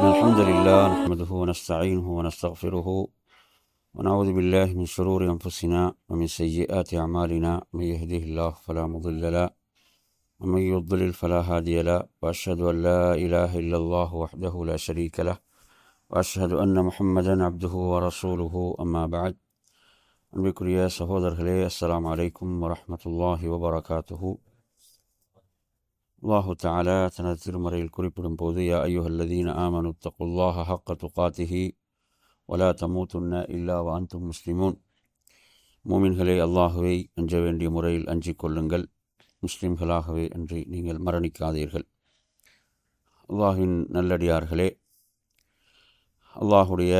إن الحمد لله نحمده ونستعينه ونستغفره ونعوذ بالله من شرور أنفسنا ومن سيئات أعمالنا من يهده الله فلا مضل له ومن يضلل فلا هادي له وأشهد أن لا إله إلا الله وحده لا شريك له وأشهد أن محمدا عبده ورسوله أما بعد. അൻപിക്കുരിയ السلام عليكم ورحمة الله وبركاته. அல்லாஹு தாலா தனது திருமறையில் குறிப்பிடும் போது யா ஐயுஹல்லதீன் ஆமனு தகுல்லாஹ ஹக்க துகாத்திஹி வலா தமூத்துன்ன இல்லா வாந்தும் முஸ்லிமூன். மூமின்களே அல்லாஹுவை அஞ்ச வேண்டிய முறையில் அஞ்சிக் கொள்ளுங்கள். முஸ்லிம்களாகவே அன்றி நீங்கள் மரணிக்காதீர்கள். அல்லாஹின் நல்லடியார்களே அல்லாஹுடைய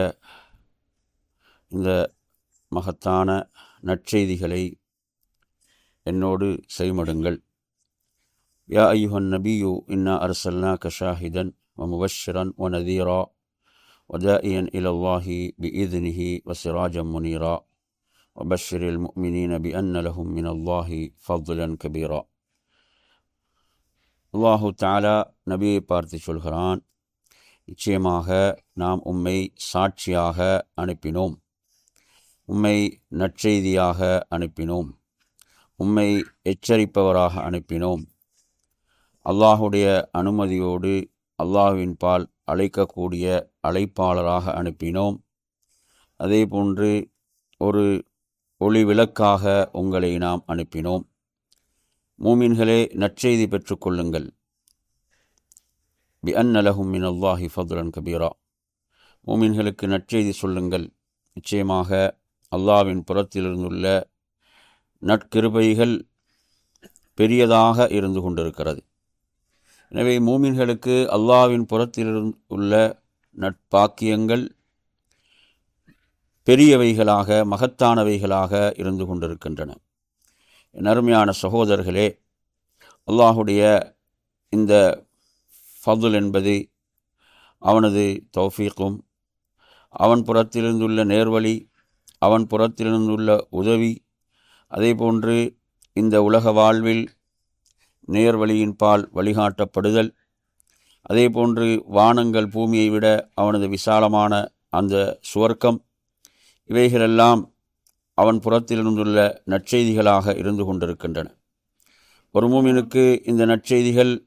இந்த மகத்தான நற்செய்திகளை என்னோடு செய்மடுங்கள். யா ஐயுஹன் நபியு இன்னா அர்சல்னா கஷாஹிதன் ومبشرا ونذيرا ودائيا إلى الله بإذنه وسراجا منيرا وبشر المؤمنين بأن لهم من الله فضلا كبيرا அல்லாஹு தாலா நபியை பார்த்து சொல்கிறான் நிச்சயமாக நாம் உம்மை சாட்சியாக அனுப்பினோம் உம்மை நற்செய்தியாக அனுப்பினோம் உம்மை எச்சரிப்பவராக அனுப்பினோம் அல்லாஹுடைய அனுமதியோடு அல்லாஹுவின் பால் அழைக்கக்கூடிய அழைப்பாளராக அனுப்பினோம். அதே போன்று ஒரு ஒளி விளக்காக உங்களை நாம் அனுப்பினோம். மூமின்களே நற்செய்தி பெற்றுக்கொள்ளுங்கள் பி அன்னலஹும் மின் அல்லாஹி ஃபதுலன் கபீரா. மூமின்களுக்கு நற்செய்தி சொல்லுங்கள். நிச்சயமாக அல்லாவின் புறத்திலிருந்துள்ள நட்கிருபைகள் பெரியதாக இருந்து கொண்டிருக்கிறது. எனவே மூமின்களுக்கு அல்லாவின் புறத்தில் உள்ள நட்பாக்கியங்கள் பெரியவைகளாக மகத்தானவைகளாக இருந்து கொண்டிருக்கின்றன. என் அருமையான சகோதரர்களே அல்லாஹுடைய இந்த ஃபதுல் என்பது அவனது தௌஃபீக்கும் அவன் புறத்திலிருந்துள்ள நேர்வழி அவன் புறத்திலிருந்துள்ள உதவி அதே போன்று இந்த உலக வாழ்வில் நேர்வழியின் பால் வழிகாட்டப்படுதல். அதே போன்று வானங்கள் பூமியை விட அவனது விசாலமான அந்த சுவர்க்கம். இவைகளெல்லாம் அவன் புறத்திலிருந்துள்ள நற்செய்திகளாக இருந்து கொண்டிருக்கின்றன. ஒரு மூமினுக்கு இந்த நற்செய்திகள்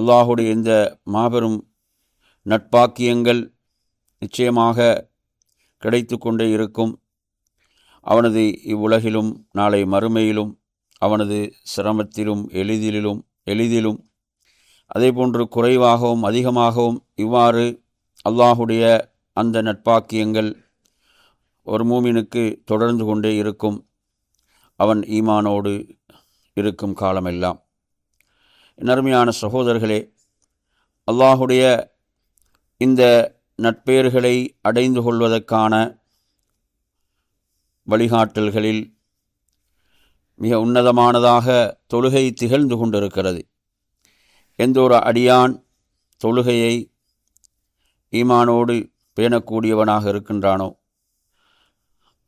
அல்லாஹுடைய இந்த மாபெரும் நட்பாக்கியங்கள் நிச்சயமாக கிடைத்து கொண்டே இருக்கும். அவனது இவ்வுலகிலும் நாளை மறுமையிலும் அவனது சிரமத்திலும் எளிதிலும் எளிதிலும் அதேபோன்று குறைவாகவும் அதிகமாகவும் இவ்வாறு அல்லாஹுடைய அந்த நட்பாக்கியங்கள் ஒரு மூமினுக்கு தொடர்ந்து கொண்டே இருக்கும். அவன் ஈமானோடு இருக்கும் காலமெல்லாம். நறுமையான சகோதரர்களே அல்லாஹுடைய இந்த நட்பேறுகளை அடைந்து கொள்வதற்கான வழிகாட்டல்களில் மிக உன்னதமானதாக தொழுகை திகழ்ந்து கொண்டிருக்கிறது. எந்த ஒரு அடியான் தொழுகையை ஈமானோடு பேணக்கூடியவனாக இருக்கின்றானோ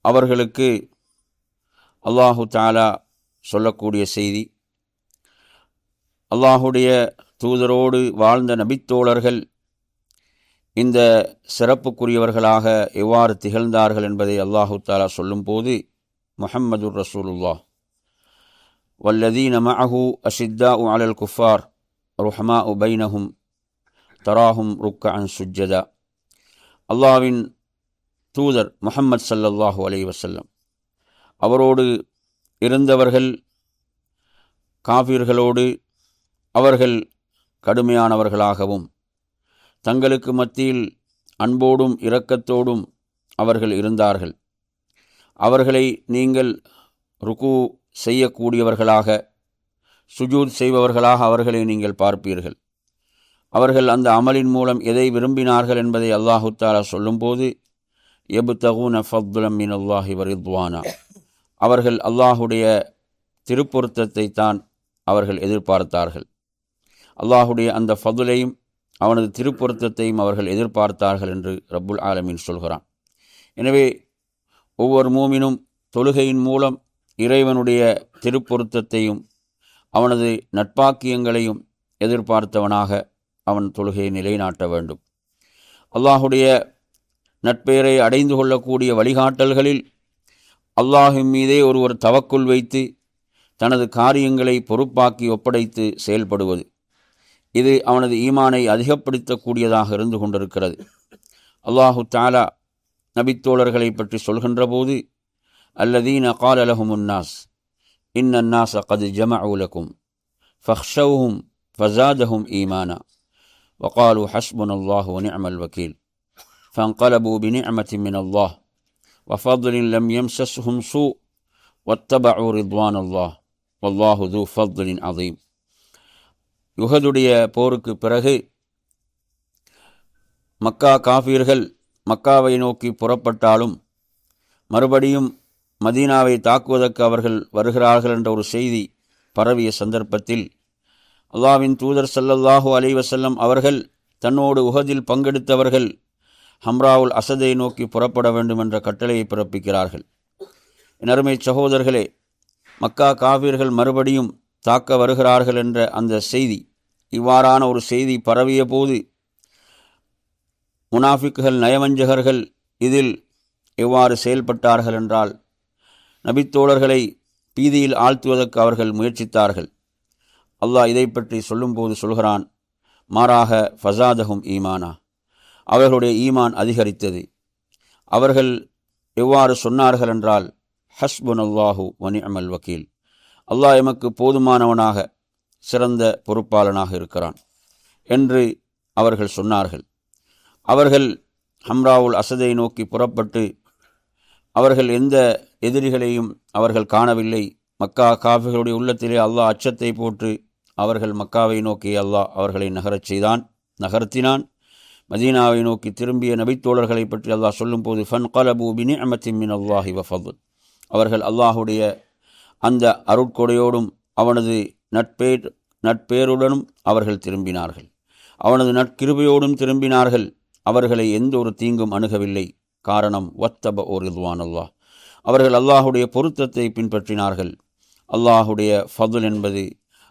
அவர்களுக்கு அல்லாஹு தாலா சொல்லக்கூடிய செய்தி அல்லாஹுடைய தூதரோடு வாழ்ந்த நபித்தோழர்கள் இந்த சிறப்புக்குரியவர்களாக எவ்வாறு திகழ்ந்தார்கள் என்பதை அல்லாஹு தாலா சொல்லும்போது முஹம்மதுர் ரசூலுல்லாஹ். والذين معه أشداء على குஃபார் ருஹமா உபைனஹும் தராஹும் ருக்க அன் சுஜ்ஜதா அல்லாவின் தூதர் முஹம்மது சல்லல்லாஹு அலை வசல்லம் அவரோடு இருந்தவர்கள் காஃபிர்களோடு அவர்கள் கடுமையானவர்களாகவும் தங்களுக்கு மத்தியில் அன்போடும் இரக்கத்தோடும் அவர்கள் இருந்தார்கள் அவர்களை நீங்கள் ருக்கு செய்யக்கூடியவர்களாக சுஜூத் செய்பவர்களாக அவர்களை நீங்கள் பார்ப்பீர்கள். அவர்கள் அந்த அமலின் மூலம் எதை விரும்பினார்கள் என்பதை அல்லாஹு தாலா சொல்லும்போது எபு தகுன ஃபத்துலம் மின் அல்லாஹி வரித்வானா. அவர்கள் அல்லாஹுடைய திருப்பொருத்தத்தை தான் அவர்கள் எதிர்பார்த்தார்கள். அல்லாஹுடைய அந்த ஃபதுலையும் அவனது திருப்பொருத்தத்தையும் அவர்கள் எதிர்பார்த்தார்கள் என்று ரப்புல் ஆலமீன் சொல்கிறான். எனவே ஒவ்வொரு மூமினும் தொழுகையின் மூலம் இறைவனுடைய திருப்பொருத்தத்தையும் அவனது நட்பாக்கியங்களையும் எதிர்பார்த்தவனாக அவன் தொழுகையை நிலைநாட்ட வேண்டும். அல்லாஹுடைய நட்பெயரை அடைந்து கொள்ளக்கூடிய வழிகாட்டல்களில் அல்லாஹின் மீதே ஒருவர் தவக்குள் வைத்து தனது காரியங்களை பொறுப்பாக்கி ஒப்படைத்து செயல்படுவது. இது அவனது ஈமானை அதிகப்படுத்தக்கூடியதாக இருந்து கொண்டிருக்கிறது. அல்லாஹு தாலா நபித்தோழர்களை பற்றி சொல்கின்ற போது அல்லதீன கால் அலஹுமுன்னாஸ் இன்னன்னாஸ் கது ஜம உலகும் ஃபஹ்ஷவுஹும் ஃபசாதஹும் ஈமானா وقالوا حسبنا الله ونعم الوكيل فانقلبوا بنعمة من الله وفضل لم يمسسهم سوء واتبعوا رضوان الله والله ذو فضل عظيم யுகதுடைய போருக்கு பிறகு மக்கா காஃபீர்கள் மக்காவை நோக்கி புறப்பட்டாலும் மறுபடியும் மதீனாவை தாக்குவதற்கு அவர்கள் வருகிறார்கள் என்ற ஒரு செய்தி பரவிய சந்தர்ப்பத்தில் அல்லாவின் தூதர் சல்லல்லாஹு அலைவசல்லம் அவர்கள் தன்னோடு உகதில் பங்கெடுத்தவர்கள் ஹம்ராவுல் அசதை நோக்கி புறப்பட வேண்டும் என்ற கட்டளையை பிறப்பிக்கிறார்கள். அருமை சகோதரர்களே மக்கா காவிர்கள் மறுபடியும் தாக்க வருகிறார்கள் என்ற அந்த செய்தி இவ்வாறான ஒரு செய்தி பரவிய போது முனாஃபிக்குகள் நயவஞ்சகர்கள் இதில் எவ்வாறு செயல்பட்டார்கள் என்றால் நபித்தோழர்களை பீதியில் ஆழ்த்துவதற்கு அவர்கள் முயற்சித்தார்கள். அல்லாஹ் இதை பற்றி சொல்லும்போது சொல்கிறான் மாறாக ஃபசாதகும் ஈமானா. அவர்களுடைய ஈமான் அதிகரித்தது. அவர்கள் எவ்வாறு சொன்னார்கள் என்றால் ஹஸ்புன் அல்லாஹூ வனி அமல் வக்கீல். அல்லாஹ் எமக்கு போதுமானவனாக சிறந்த பொறுப்பாளனாக இருக்கிறான் என்று அவர்கள் சொன்னார்கள். அவர்கள் ஹம்ராவுல் அசதை நோக்கி புறப்பட்டு அவர்கள் எந்த எதிரிகளையும் அவர்கள் காணவில்லை. மக்கா காஃபிகளுடைய உள்ளத்திலே அல்லாஹ் அச்சத்தை போட்டு அவர்கள் மக்காவை நோக்கி அல்லாஹ் அவர்களை நகரச் செய்தான் நகர்த்தினான். மதீனாவை நோக்கி திரும்பிய நபித்தோழர்களை பற்றி அல்லாஹ் சொல்லும்போது ஃபன் கலபு பினி அமத்தின் அல்லாஹி வஃபது. அவர்கள் அல்லாஹுடைய அந்த அருட்கொடையோடும் அவனது நட்பேர் நட்பேருடனும் அவர்கள் திரும்பினார்கள். அவனது நட்கிருபையோடும் திரும்பினார்கள். அவர்களை எந்த ஒரு தீங்கும் அணுகவில்லை. காரணம் வத்தப ஓர் இதுவான் அல்லாஹ். அவர்கள் அல்லாஹுடைய பொருத்தத்தை பின்பற்றினார்கள். அல்லாஹுடைய ஃபதுல் என்பது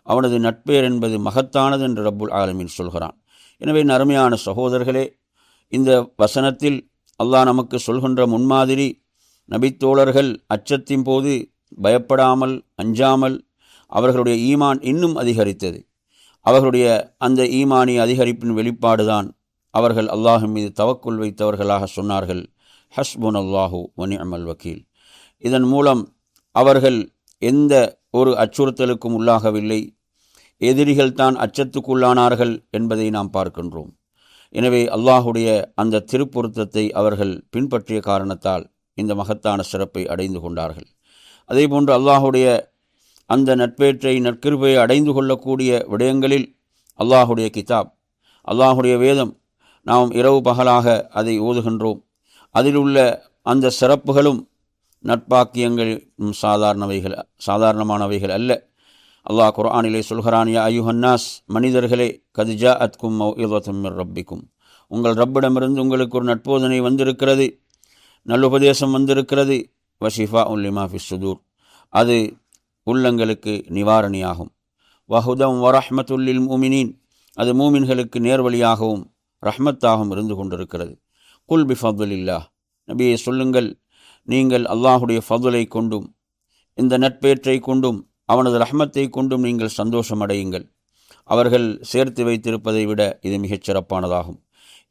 அவனது நட்பேர் என்பது மகத்தானது என்று ரப்புல் ஆலமின் சொல்கிறான். எனவே நறுமையான சகோதரர்களே இந்த வசனத்தில் அல்லாஹ் நமக்கு சொல்கின்ற முன்மாதிரி நபித்தோழர்கள் அச்சத்தின் போது பயப்படாமல் அஞ்சாமல் அவர்களுடைய ஈமான் இன்னும் அதிகரித்தது. அவர்களுடைய அந்த ஈமானி அதிகரிப்பின் வெளிப்பாடுதான் அவர்கள் அல்லாஹ் மீது தவக்குள் வைத்தவர்களாக சொன்னார்கள். ஹஸ்புன் அல்லாஹூ மணி அமல் வக்கீல். இதன் மூலம் அவர்கள் எந்த ஒரு அச்சுறுத்தலுக்கும் உள்ளாகவில்லை. எதிரிகள் தான் அச்சத்துக்குள்ளானார்கள் என்பதை நாம் பார்க்கின்றோம். எனவே அல்லாஹுடைய அந்த திருப்பொருத்தத்தை அவர்கள் பின்பற்றிய காரணத்தால் இந்த மகத்தான சிறப்பை அடைந்து கொண்டார்கள். அதேபோன்று அல்லாஹுடைய அந்த நட்பேற்றை நற்கிருப்பை அடைந்து கொள்ளக்கூடிய விடயங்களில் அல்லாஹுடைய கிதாப் அல்லாஹுடைய வேதம் நாம் இரவு பகலாக அதை ஓதுகின்றோம். அதில் உள்ள அந்த சிறப்புகளும் நட்பாக்கியங்கள் சாதாரணவைகள் சாதாரணமானவைகள் அல்ல. அல்லாஹ் குர்ஆனிலே சொல்கிறான் யா ஐயுஹன்னாஸ் மனிதர்களே கதிஜா அத்கும் ரப்பிக்கும். உங்கள் ரப்பிடமிருந்து உங்களுக்கு ஒரு நட்போதனை வந்திருக்கிறது நல்லுபதேசம் வந்திருக்கிறது. வஷிஃபா உல்லிமா ஃபி சுதூர். அது உள்ளங்களுக்கு நிவாரணியாகும். வஹுதம் வரஹமத்துல்லில் மூமினின். அது மூமின்களுக்கு நேர்வழியாகவும் ரஹ்மத்தாகவும் இருந்து கொண்டிருக்கிறது. குல் பி ஃபதுலில்லா நபியை சொல்லுங்கள் நீங்கள் அல்லாஹுடைய ஃபதுலை கொண்டும் இந்த நட்பேற்றை கொண்டும் அவனது ரஹ்மத்தை கொண்டும் நீங்கள் சந்தோஷம் அடையுங்கள். அவர்கள் சேர்த்து வைத்திருப்பதை விட இது மிகச் சிறப்பானதாகும்.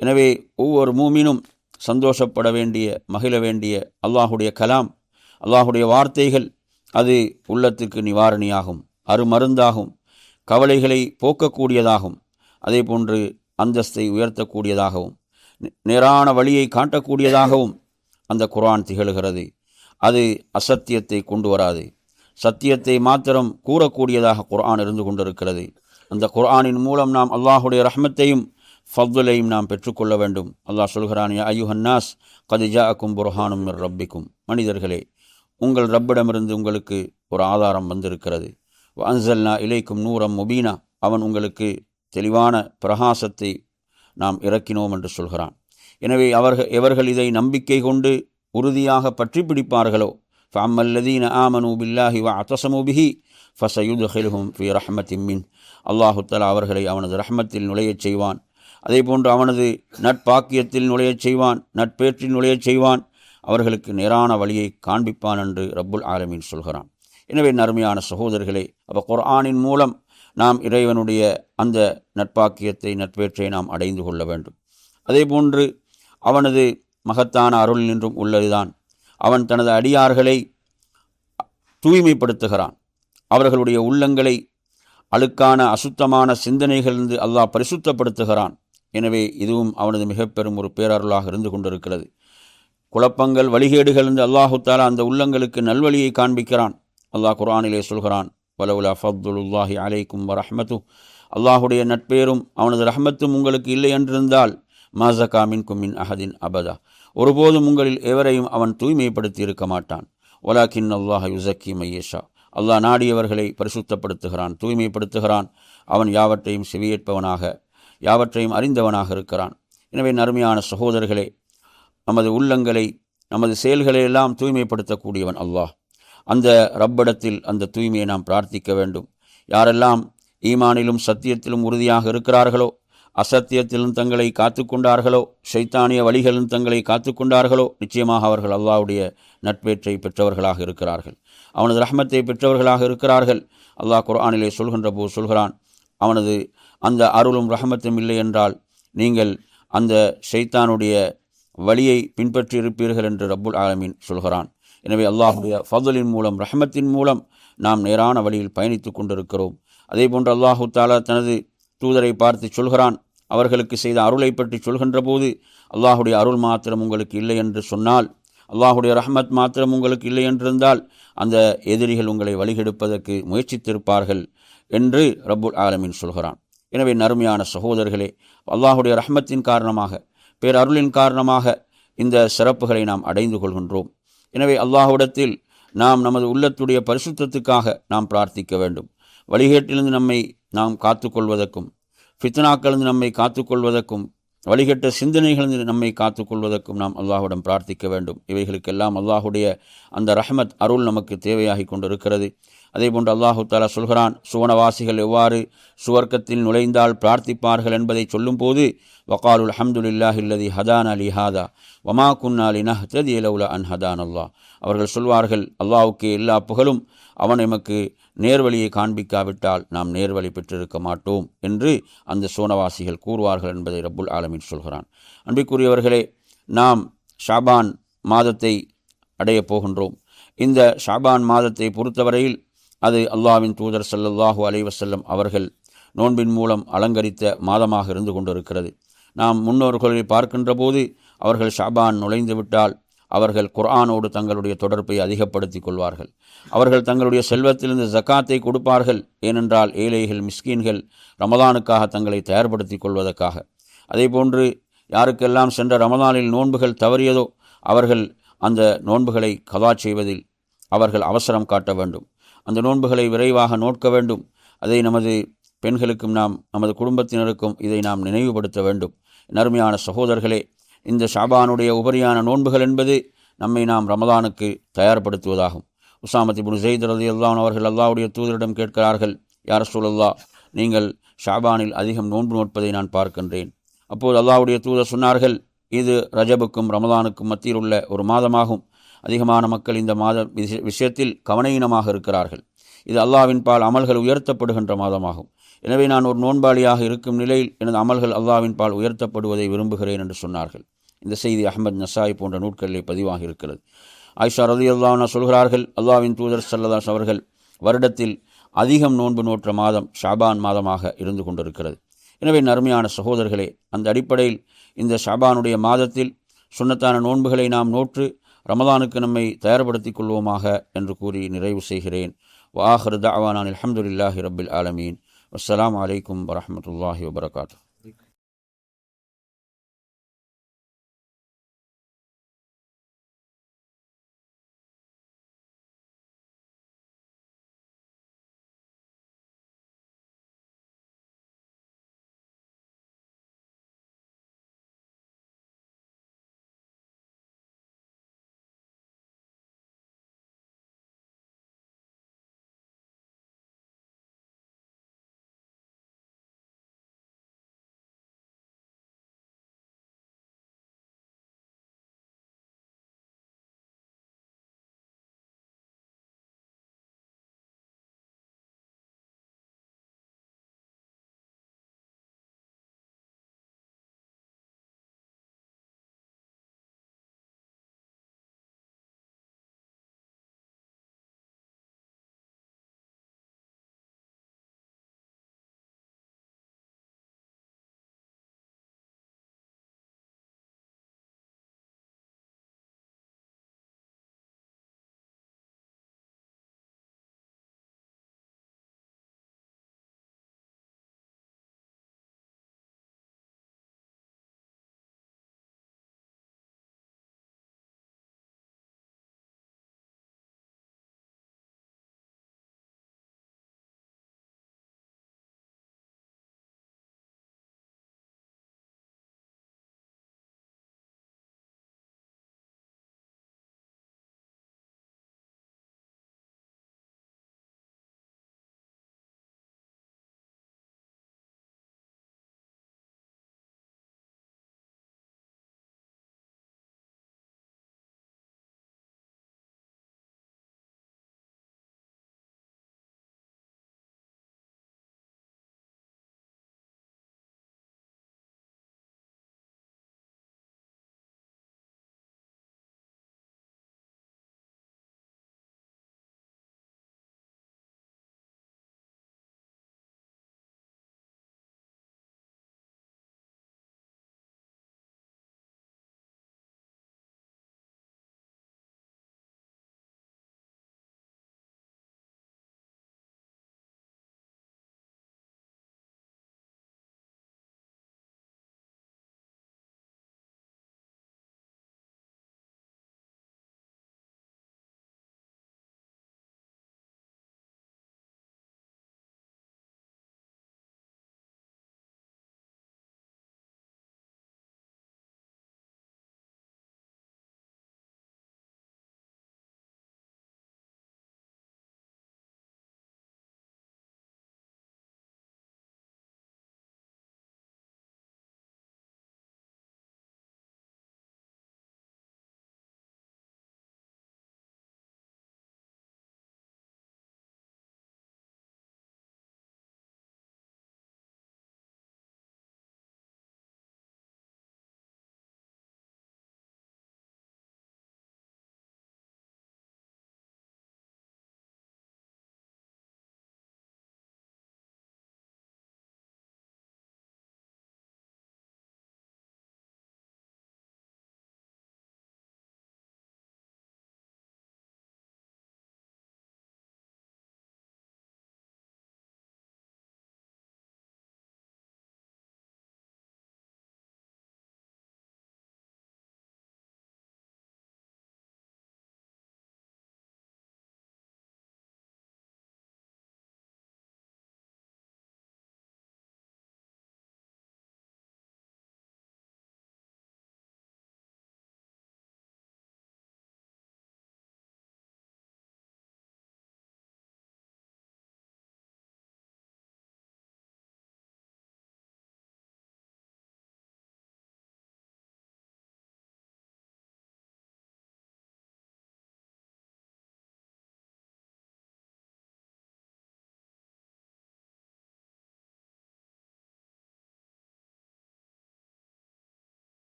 எனவே ஒவ்வொரு மூமினும் சந்தோஷப்பட வேண்டிய மகிழ வேண்டிய அல்லாஹுடைய கலாம் அல்லாஹுடைய வார்த்தைகள் அது உள்ளத்துக்கு நிவாரணியாகும் அருமருந்தாகும் கவலைகளை போக்கக்கூடியதாகும் அதே போன்று அந்தஸ்தை உயர்த்தக்கூடியதாகவும். நேரான வழியை காட்டக்கூடியதாகவும் அந்த குரான் திகழ்கிறது. அது அசத்தியத்தை கொண்டு வராது. சத்தியத்தை மாத்திரம் கூறக்கூடியதாக குர்ஆன் இருந்து கொண்டிருக்கிறது. அந்த குர்ஆனின் மூலம் நாம் அல்லாஹுடைய ரஹ்மத்தையும் ஃபத்துலையும் நாம் பெற்றுக்கொள்ள வேண்டும். அல்லாஹ் சொல்கிறான் யா ஐயுஹன்னாஸ் கதிஜா அக்கும் புர்ஹானும் ரப்பிக்கும். மனிதர்களே உங்கள் ரப்பிடமிருந்து உங்களுக்கு ஒரு ஆதாரம் வந்திருக்கிறது. அன்சல்னா இலைக்கும் நூறம் முபீனா. அவன் உங்களுக்கு தெளிவான பிரகாசத்தை நாம் இறக்கினோம் என்று சொல்கிறான். எனவே அவர்கள் எவர்கள் இதை நம்பிக்கை கொண்டு உறுதியாக பற்றி பிடிப்பார்களோ ஃபம்மல்லதீன ஆமனு பில்லாஹி வ அத்தசமு பிஹி ஃபசயுதுஹிலுஹும் ஃபி ரஹ்மத்தின் மின். அல்லாஹு அவர்களை அவனது ரஹ்மத்தில் நுழையச் செய்வான். அதே போன்று அவனது நட்பாக்கியத்தில் நுழையச் செய்வான் நட்பேற்றில் நுழையச் செய்வான். அவர்களுக்கு நேரான வழியை காண்பிப்பான் என்று ரப்புல் ஆலமீன் சொல்கிறான். எனவே நறுமையான சகோதரர்களே அப்போ குர்ஆனின் மூலம் நாம் இறைவனுடைய அந்த நட்பாக்கியத்தை நட்பேற்றை நாம் அடைந்து கொள்ள வேண்டும். அதேபோன்று அவனது மகத்தான அருள் நின்றும் உள்ளதுதான். அவன் தனது அடியார்களை தூய்மைப்படுத்துகிறான். அவர்களுடைய உள்ளங்களை அழுக்கான அசுத்தமான சிந்தனைகளிலிருந்து அல்லாஹ் பரிசுத்தப்படுத்துகிறான். எனவே இதுவும் அவனது மிக பெரும் ஒரு பேரருளாக இருந்து கொண்டிருக்கிறது. குழப்பங்கள் வழிகேடுகள் இருந்து அல்லாஹு தாலா அந்த உள்ளங்களுக்கு நல்வழியை காண்பிக்கிறான். அல்லாஹ் குரானிலே சொல்கிறான் வலவுலா ஃபப்துல்லாஹி அலைக்கும் வரஹமத்து அல்லாஹுடைய நட்பேரும் அவனது ரஹமத்தும் உங்களுக்கு இல்லை என்றிருந்தால் மாசகா மின்கும் மின் அஹதின் அபதா. ஒருபோதும் உங்களில் எவரையும் அவன் தூய்மைப்படுத்தி இருக்க மாட்டான். ஒலாக்கின் அல்லாஹ் யுசக்கி மையேஷா அல்லாஹ் நாடியவர்களை பரிசுத்தப்படுத்துகிறான் தூய்மைப்படுத்துகிறான். அவன் யாவற்றையும் செவியேற்பவனாக யாவற்றையும் அறிந்தவனாக இருக்கிறான். எனவே நறுமையான சகோதரர்களே நமது உள்ளங்களை நமது செயல்களை எல்லாம் தூய்மைப்படுத்தக்கூடியவன் அல்லாஹ். அந்த ரப்பிடத்தில் அந்த தூய்மையை நாம் பிரார்த்திக்க வேண்டும். யாரெல்லாம் ஈமானிலும் சத்தியத்திலும் உறுதியாக இருக்கிறார்களோ அசத்தியத்திலும் தங்களை காத்து கொண்டார்களோ சைத்தானிய வழிகளிலும் தங்களை காத்து கொண்டார்களோ நிச்சயமாக அவர்கள் அல்லாவுடைய நட்பேற்றை பெற்றவர்களாக இருக்கிறார்கள். அவனது ரஹமத்தை பெற்றவர்களாக இருக்கிறார்கள். அல்லாஹ் குர்ஆனிலே சொல்கின்ற போது சொல்கிறான் அவனது அந்த அருளும் ரஹமத்தும் இல்லை என்றால் நீங்கள் அந்த ஷைத்தானுடைய வழியை பின்பற்றி இருப்பீர்கள் என்று ரப்புல் ஆலமீன் சொல்கிறான். எனவே அல்லாஹுடைய ஃபதலின் மூலம் ரஹமத்தின் மூலம் நாம் நேரான வழியில் பயணித்து கொண்டிருக்கிறோம். அதே போன்று அல்லாஹு தாலா தனது தூதரை பார்த்து சொல்கிறான். அவர்களுக்கு செய்த அருளை பற்றி சொல்கின்ற போது அல்லாஹுடைய அருள் மாத்திரம் உங்களுக்கு இல்லை என்று சொன்னால் அல்லாஹுடைய ரஹமத் மாத்திரம் உங்களுக்கு இல்லை என்றிருந்தால் அந்த எதிரிகள் உங்களை வழிகெடுப்பதற்கு முயற்சித்திருப்பார்கள் என்று ரப்புல் ஆலமின் சொல்கிறான். எனவே நறுமையான சகோதரர்களே அல்லாஹுடைய ரஹமத்தின் காரணமாக பேரருளின் காரணமாக இந்த சிறப்புகளை நாம் அடைந்து கொள்கின்றோம். எனவே அல்லாஹ்விடத்தில் நாம் நமது உள்ளத்துடைய பரிசுத்தத்துக்காக நாம் பிரார்த்திக்க வேண்டும். வழிகேட்டிலிருந்து நம்மை நாம் காத்துக்கொள்வதற்கும் ஃபித்னாக்களிருந்து நம்மை காத்துக்கொள்வதற்கும் வழிகட்ட சிந்தனைகளிலிருந்து நம்மை காத்துக்கொள்வதற்கும் நாம் அல்லாஹுடன் பிரார்த்திக்க வேண்டும். இவைகளுக்கெல்லாம் அல்லாஹுடைய அந்த ரஹமத் அருள் நமக்கு தேவையாகி கொண்டிருக்கிறது. அதேபோன்று அல்லாஹு தாலா சொல்கிறான் சுவனவாசிகள் எவ்வாறு சுவர்க்கத்தில் நுழைந்தால் பிரார்த்திப்பார்கள் என்பதை சொல்லும்போது வகாலுல் அஹமதுல்லாஹில்லதி ஹதான் அலி ஹாதா வமா குன்னாலி நஹ்ததி லவுல அன் ஹதான் அல்லாஹ். அவர்கள் சொல்வார்கள் அல்லாஹுக்கு எல்லா புகழும் அவன் எமக்கு நேர்வழியை காண்பிக்காவிட்டால் நாம் நேர்வழி பெற்றிருக்க மாட்டோம் என்று அந்த சோனவாசிகள் கூறுவார்கள் என்பதை ரப்புல் ஆலமின் சொல்கிறான். அன்பிற்குரியவர்களே நாம் ஷாபான் மாதத்தை அடையப் போகின்றோம். இந்த ஷாபான் மாதத்தை பொறுத்தவரையில் அது அல்லாவின் தூதர் சல்லல்லாஹூ அலைவசல்லம் அவர்கள் நோன்பின் மூலம் அலங்கரித்த மாதமாக இருந்து கொண்டிருக்கிறது. நாம் முன்னோர்களை பார்க்கின்ற போது அவர்கள் ஷாபான் நுழைந்துவிட்டால் அவர்கள் குர்ஆனோடு தங்களுடைய தொடர்பை அதிகப்படுத்திக் கொள்வார்கள். அவர்கள் தங்களுடைய செல்வத்திலிருந்து ஜக்காத்தை கொடுப்பார்கள். ஏனென்றால் ஏழைகள் மிஸ்கீன்கள் ரமதானுக்காக தங்களை தயார்படுத்தி கொள்வதற்காக. அதேபோன்று யாருக்கெல்லாம் சென்ற ரமதானில் நோன்புகள் தவறியதோ அவர்கள் அந்த நோன்புகளை கதா செய்வதில் அவர்கள் அவசரம் காட்ட வேண்டும். அந்த நோன்புகளை விரைவாக நோட்க வேண்டும். அதை நமது பெண்களுக்கும் நாம் நமது குடும்பத்தினருக்கும் இதை நாம் நினைவுபடுத்த வேண்டும். நறுமையான சகோதரர்களே இந்த ஷாபானுடைய உபரியான நோன்புகள் என்பது நம்மை நாம் ரமதானுக்கு தயார்படுத்துவதாகும். உசாமத்தி இபுன் ஜெயித் ரதி அல்லான் அவர்கள் அல்லாவுடைய தூதரிடம் கேட்கிறார்கள் யார் சூழல்லா நீங்கள் ஷாபானில் அதிகம் நோன்பு நோட்பதை நான் பார்க்கின்றேன். அப்போது அல்லாவுடைய தூதர் சொன்னார்கள் இது ரஜபுக்கும் ரமதானுக்கும் மத்தியில் உள்ள ஒரு மாதமாகும். அதிகமான மக்கள் இந்த மாத விஷயத்தில் கவனயீனமாக இருக்கிறார்கள். இது அல்லாவின் பால் அமல்கள் உயர்த்தப்படுகின்ற மாதமாகும். எனவே நான் ஒரு நோன்பாளியாக இருக்கும் நிலையில் எனது அமல்கள் அல்லாவின் பால் உயர்த்தப்படுவதை விரும்புகிறேன் என்று சொன்னார்கள். இந்த செய்தி அஹமத் நசாய் போன்ற நூட்களிலே பதிவாகி இருக்கிறது ஆயிஷா ரதி அல்லாஹ் சொல்கிறார்கள் அல்லாவின் தூதர் சல்லதாஸ் அவர்கள் வருடத்தில் அதிகம் நோன்பு நோற்ற மாதம் ஷாபான் மாதமாக இருந்து கொண்டிருக்கிறது. எனவே நர்மையான சகோதரர்களே அந்த அடிப்படையில் இந்த ஷாபானுடைய மாதத்தில் சுண்ணத்தான நோன்புகளை நாம் நோற்று ரமதானுக்கு நம்மை தயார்படுத்திக் கொள்வோமாக என்று கூறி நிறைவு செய்கிறேன். வாஹர் தாவானான் அலமதுல்லாஹி ரபில் ஆலமீன். அஸ்லாம் வலைக்கம் வரமத்துல்லாஹி வபரகாத்து